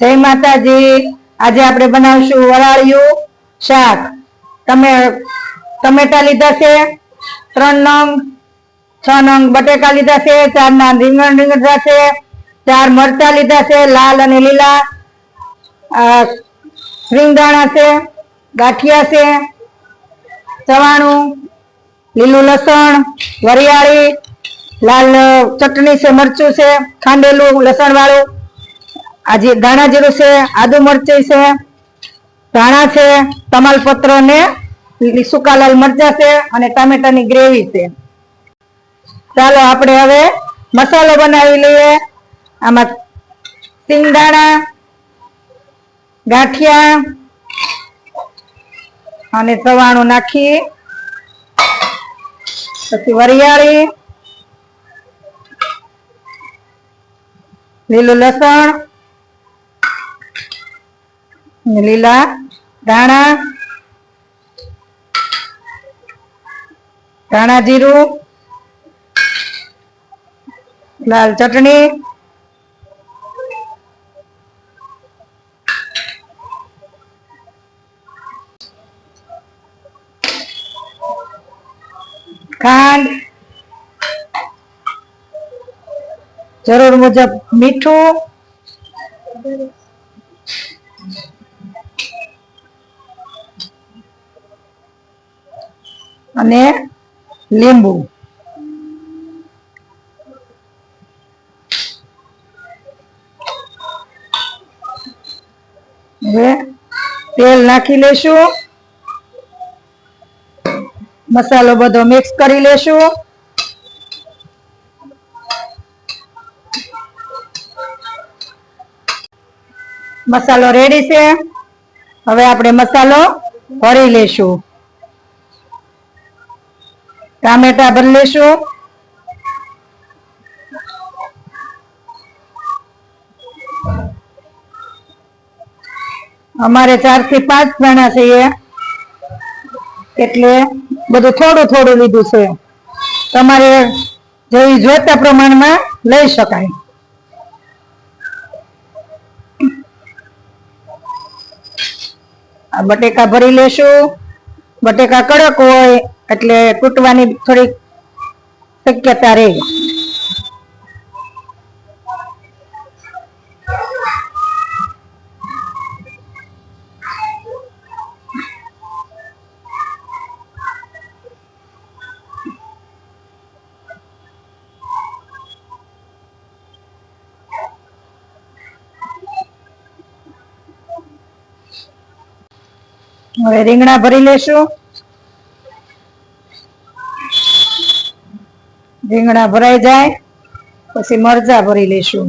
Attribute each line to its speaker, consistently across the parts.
Speaker 1: જય માતાજી. આજે આપણે બનાવશું વરાળિયું શાક. તમે ટમેટા લીધા છે, ત્રણ નંગ, છ નંગ બટેકા લીધા છે, ચાર ના રીંગણ લીધા છે, ચાર મરચા લીધા છે, લાલ અને લીલા. રીંગદાણા છે, ગાંઠિયા છે, ચવાણું, લીલું લસણ, વરિયાળી, લાલ ચટણી છે, મરચું છે, ખાંડેલું લસણ વાળું આજે ધાણા જીરું છે, આદુ મરચી છે, ધાણા છે તમાલપત્ર ને સુકા લાલ મરચા છે અને ટામેટાની ગ્રેવી છે. ચાલો આપણે હવે મસાલો બનાવી લઈએ. આમાં સિંગદાણા, ગાંઠિયા અને ચવાણું નાખી, પછી વરિયાળી, લીલું લસણ લીલા ધાણા ધાણા જીરું લાલ ચટણી ખાંડ જરૂર મુજબ મીઠું અને લીંબુ. તેલ નાખી લેશું. મસાલો બધો મિક્સ કરી લેશું. મસાલો રેડી છે. હવે આપણે મસાલો ભરી લેશું. ટામેટા ભરી લેશું? અમારે ચારથી પાંચ જણા છીએ. એટલે બધું થોડું થોડું લીધું છે. તમારે જેવી જોતા પ્રમાણમાં લઈ શકાય. આ બટેકા ભરી લેશું. બટેકા કડક હોય. એટલે તૂટવાની થોડીક શક્યતા રહે. હવે રીંગણા ભરી લેશું. રીંગણા ભરાઈ જાય પછી મરચા ભરી લેશું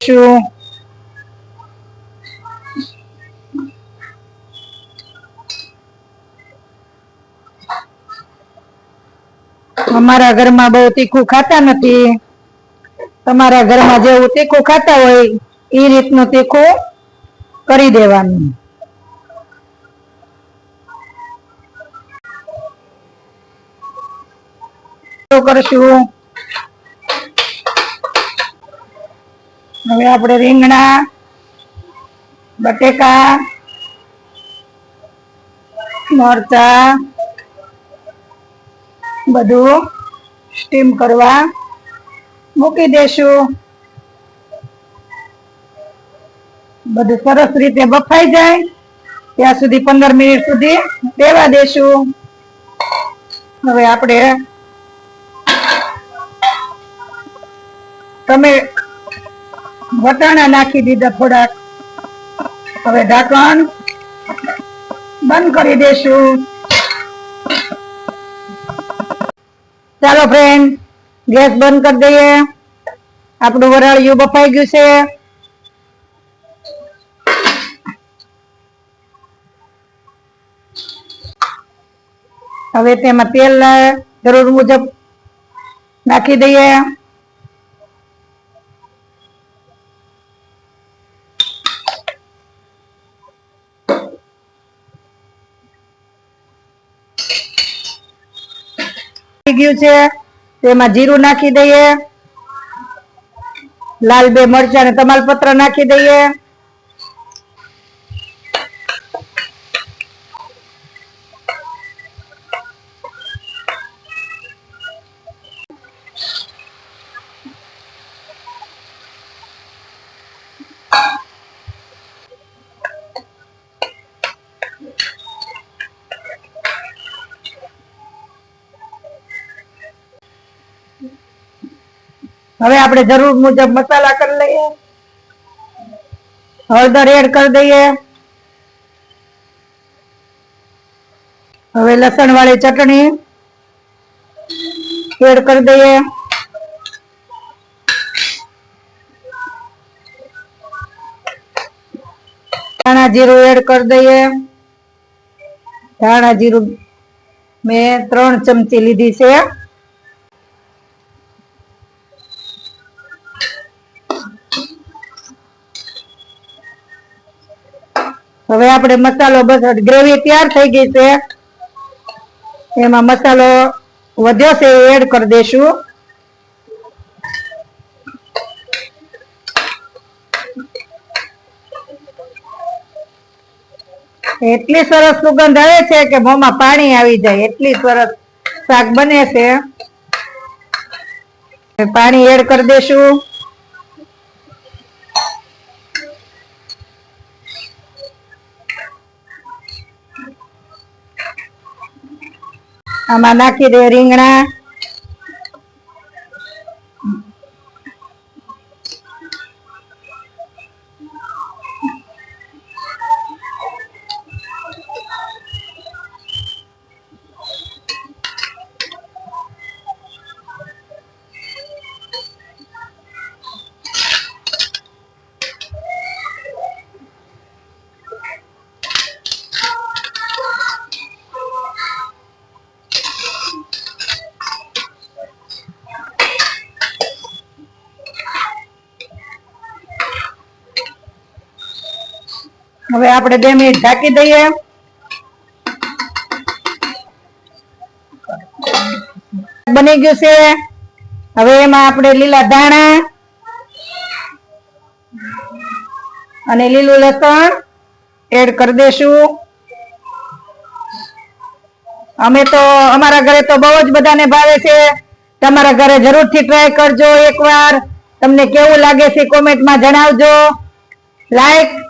Speaker 1: શું? અમારા ઘરમાં બહુ તીખું ખાતા નથી. તમારા ઘરમાં જેવું તીખું ખાતા હોય, એ રીતનું તીખું કરી દેવાનું. કરશું. હવે આપણે રીંગણા, બટેકા, મરચા, બધું સ્ટીમ કરવા. મૂકી દેશું. બધું સરસ રીતે બફાઈ જાય. ત્યાં સુધી પંદર મિનિટ સુધી દેવા દેશું. હવે આપણે તમે વટાણા નાખી દીધા થોડાક. હવે ઢાંકણ બંધ કરી દેશું. ચાલો ફ્રેન્ડ ગેસ બંધ કરી દઈએ. આપણું વરાળિયું બફાઈ ગયું છે. હવે તેમાં તેલ જરૂર મુજબ નાખી દઈએ. ગયું છે. તેમાં જીરું નાખી દઈએ. લાલ બે મરચાં અને તમાલપત્ર નાખી દઈએ. હવે આપણે જરૂર મુજબ મસાલા કરી લઈએ. હળદર એડ કરી દઈએ. હવે લસણ વાળી ચટણી એડ કરી દઈએ. ધાણા જીરું એડ કરી દઈએ. ધાણા જીરું મેં ત્રણ ચમચી લીધી છે. હવે આપણે મસાલો બસ ગ્રેવી તૈયાર થઈ ગઈ છે. એમાં મસાલો વધ્યો છે એડ કરી દઈશું. એટલી સરસ સુગંધ આવે છે કે મોંમાં પાણી આવી જાય. એટલી સરસ શાક બને છે. પાણી એડ કરી દઈશું. આમાં નાખી દે રીંગણા હવે આપણે બે મિનિટ ઢાંકી દઈએ. બની ગયું છે. હવે એમાં આપણે લીલા ધાણા અને લીલું લસણ એડ કરી દેશું. અમે તો અમારા ઘરે તો બહુ જ બધાને ભાવે છે. તમારા ઘરે જરૂરથી ટ્રાય કરજો એકવાર. તમને કેવું લાગે છે કોમેન્ટમાં જણાવજો. લાઈક